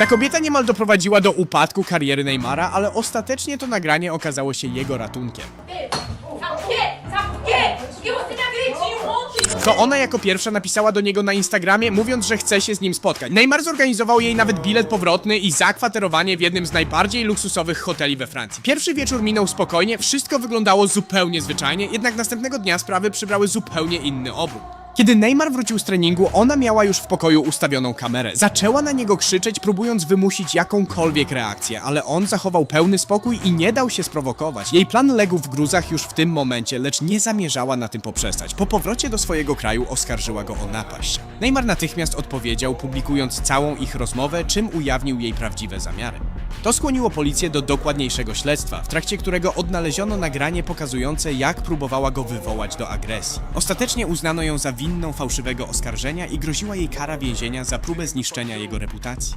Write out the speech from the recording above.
Ta kobieta niemal doprowadziła do upadku kariery Neymara, ale ostatecznie to nagranie okazało się jego ratunkiem. To ona jako pierwsza napisała do niego na Instagramie, mówiąc, że chce się z nim spotkać. Neymar zorganizował jej nawet bilet powrotny i zakwaterowanie w jednym z najbardziej luksusowych hoteli we Francji. Pierwszy wieczór minął spokojnie, wszystko wyglądało zupełnie zwyczajnie, jednak następnego dnia sprawy przybrały zupełnie inny obrót. Kiedy Neymar wrócił z treningu, ona miała już w pokoju ustawioną kamerę. Zaczęła na niego krzyczeć, próbując wymusić jakąkolwiek reakcję, ale on zachował pełny spokój i nie dał się sprowokować. Jej plan legł w gruzach już w tym momencie, lecz nie zamierzała na tym poprzestać. Po powrocie do swojego kraju oskarżyła go o napaść. Neymar natychmiast odpowiedział, publikując całą ich rozmowę, czym ujawnił jej prawdziwe zamiary. To skłoniło policję do dokładniejszego śledztwa, w trakcie którego odnaleziono nagranie pokazujące, jak próbowała go wywołać do agresji. Ostatecznie uznano ją za winną fałszywego oskarżenia i groziła jej kara więzienia za próbę zniszczenia jego reputacji.